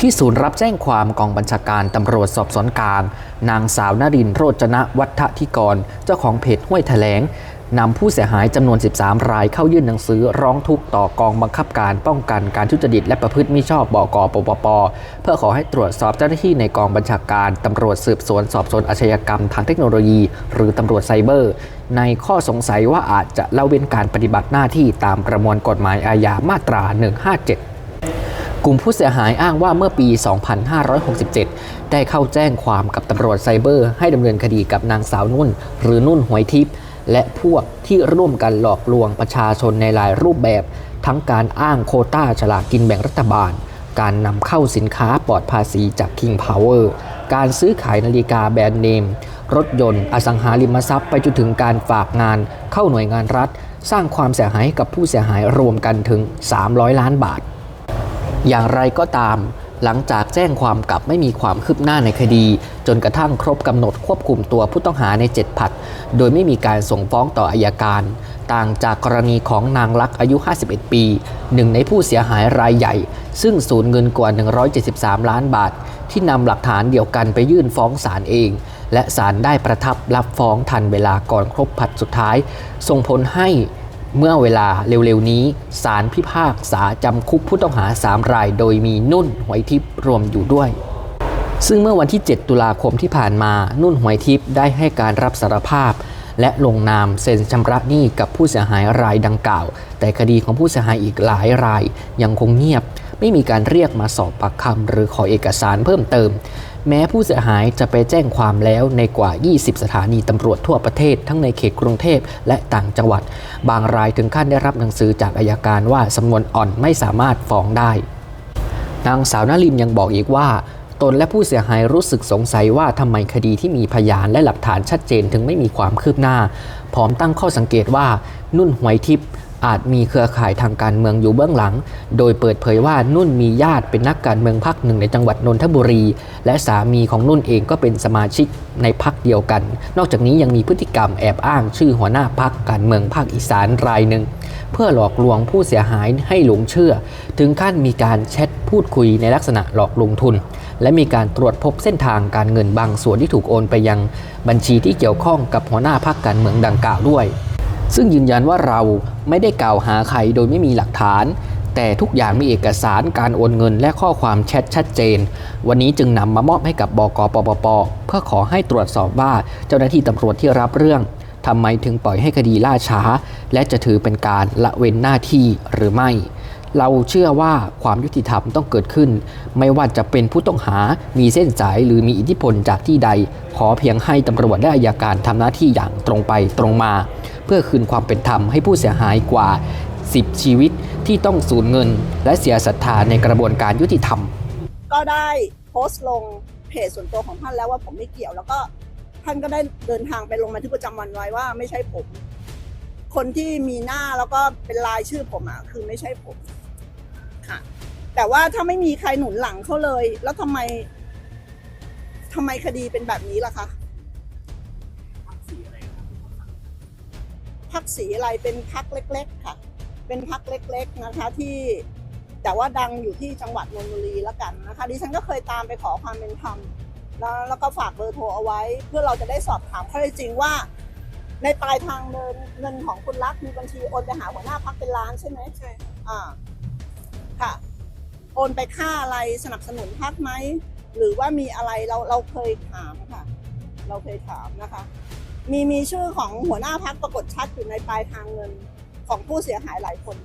ที่ศูนย์รับแจ้งความกองบัญชาการตำรวจสอบสวนกลาง นางสาวนรินโรจนะวัฒธิกร เจ้าของเพจห้วยแถลงนำผู้เสียหายจำนวน 13 รายเข้ายื่นหนังสือร้องทุกข์ต่อกองบังคับการป้องกันการทุจริตและประพฤติมิชอบบกปปป เพื่อขอให้ตรวจสอบเจ้าหน้าที่ในกองบัญชาการตำรวจสืบสวนสอบสวนอาชญากรรมทางเทคโนโลยี หรือตำรวจไซเบอร์ ในข้อสงสัยว่าอาจจะละเว้นการปฏิบัติหน้าที่ตามประมวลกฎหมายอาญามาตรา 157 กลุ่มผู้เสียหายอ้างว่าเมื่อปี 2567 ได้เข้าแจ้งความกับตำรวจไซเบอร์ ให้ดำเนินคดีกับนางสาวนุ่น หรือนุ่นหวยทิพย์และพวกที่ร่วมกันหลอกลวงประชาชนในหลายรูปแบบ ทั้งการอ้างโคต้าฉลากกินแบ่งรัฐบาล การนำเข้าสินค้าปลอดภาษีจาก King Power การซื้อขายนาฬิกาแบรนด์เนม รถยนต์ อสังหาริมทรัพย์ไปจนถึงการฝากงาน เข้าหน่วยงานรัฐ สร้างความเสียหายกับผู้เสียหายรวมกันถึง 300 ล้านบาท อย่างไรก็ตาม หลังจากแจ้งความกลับไม่มีความคืบหน้าในคดี จนกระทั่งครบกำหนดควบคุมตัวผู้ต้องหาใน 7 ผัด โดยไม่มีการส่งฟ้องต่ออายการ ต่างจากกรณีของนางลักษ์อายุ 51 ปี หนึ่งในผู้เสียหายรายใหญ่ ซึ่งสูญเงินกว่า 173 ล้านบาท ที่นำหลักฐานเดียวกันไปยื่นฟ้องศาลเอง และศาลได้ประทับรับฟ้องทันเวลาก่อนครบผัดสุดท้าย ส่งผลให้ เมื่อเวลาเร็วๆนี้ศาลพิพากษาจำคุกผู้ต้องหา 3 ราย โดยมีนุ่นหวยทิพย์รวมอยู่ด้วย ซึ่งเมื่อวันที่ 7 ตุลาคมที่ผ่านมานุ่นหวยทิพย์ได้ให้การรับสารภาพ และลงนามเซ็นชำระหนี้กับผู้เสียหายรายดังกล่าว แต่คดีของผู้เสียหายอีกหลายรายยังคงเงียบ ไม่มีการเรียกมาสอบปากคำหรือขอเอกสารเพิ่มเติม แม้ผู้เสียหายจะไปแจ้งความแล้วในกว่า 20 สถานีตำรวจทั่วประเทศ ทั้งในเขตกรุงเทพและต่างจังหวัด บางรายถึงขั้นได้รับหนังสือจากอายการว่าสำนวนอ่อนไม่สามารถฟ้องได้ นางสาวนลินยังบอกอีกว่าตนและผู้เสียหายรู้สึกสงสัยว่าทำไมคดีที่มีพยานและหลักฐานชัดเจนถึงไม่มีความคืบหน้า พร้อมตั้งข้อสังเกตว่านุ่นหวยทิพย์ อาจมีเครือข่ายทางการเมืองอยู่เบื้องหลัง โดยเปิดเผยว่านุ่นมีญาติเป็นนักการเมืองพรรคหนึ่งในจังหวัดนนทบุรี และสามีของนุ่นเองก็เป็นสมาชิกในพรรคเดียวกัน นอกจากนี้ยังมีพฤติกรรมแอบอ้างชื่อหัวหน้าพรรคการเมืองภาคอีสานรายหนึ่ง เพื่อหลอกลวงผู้เสียหายให้หลงเชื่อ ถึงขั้นมีการแชทพูดคุยในลักษณะหลอกลงทุน และมีการตรวจพบเส้นทางการเงินบางส่วนที่ถูกโอนไปยัง บัญชีที่เกี่ยวข้องกับหัวหน้าพรรคการเมืองดังกล่าวด้วย ซึ่งยืนยันว่าเราไม่ได้กล่าวหาใครโดยไม่มีหลักฐาน แต่ทุกอย่างมีเอกสารการโอนเงินและข้อความแชทชัดเจน วันนี้จึงนำมามอบให้กับบกปปปเพื่อขอให้ตรวจสอบว่าเจ้าหน้าที่ตำรวจที่รับเรื่องทำไมถึงปล่อยให้คดีล่าช้า และจะถือเป็นการละเว้นหน้าที่หรือไม่ เราเชื่อว่าความยุติธรรมต้องเกิดขึ้น ไม่ว่าจะเป็นผู้ต้องหา มีเส้นสายหรือมีอิทธิพลจากที่ใด ขอเพียงให้ตำรวจและอายการทำหน้าที่อย่างตรงไปตรงมา เพื่อคืนความเป็นธรรมให้ผู้เสียหายกว่า 10 ชีวิตที่ต้องสูญเงิน และเสียศรัทธาในกระบวนการยุติธรรม ก็ได้โพสต์ลงเพจส่วนตัวของท่านแล้วว่าผมไม่เกี่ยว แล้วก็ท่านก็ได้เดินทางไปลงบันทึกประจำวันไว้ว่าไม่ใช่ผม คนที่มีหน้าแล้วก็เป็นลายชื่อผมอะคือไม่ใช่ผมค่ะ แต่ว่าถ้าไม่มีใครหนุนหลังเขาเลย แล้วทำไมทำไมคดีเป็นแบบนี้ล่ะคะ พักสีอะไรเป็นพักเล็ก ๆ ค่ะ เป็นพักเล็ก ๆนะคะที่แต่ว่าดังอยู่ที่จังหวัดนนทบุรีแล้วกันนะคะดิฉันก็เคยตามไปขอความเป็นธรรมแล้วแล้วก็ฝากเบอร์โทรเอาไว้ เพื่อเราจะได้สอบถามข้อเท็จจริงว่า ในปลายทางเดินเงินของคุณรักมีบัญชีโอนไปหาหัวหน้าพักเป็นล้านใช่ไหมใช่อ่าค่ะ โอนไปค่าอะไรสนับสนุนพักไหมหรือว่ามีอะไรเราเราเคยถามค่ะ เราเคยถามนะคะ มีมีชื่อของหัวหน้าพักปรากฏชัดอยู่ในปลายทางเงินของผู้เสียหายหลายคน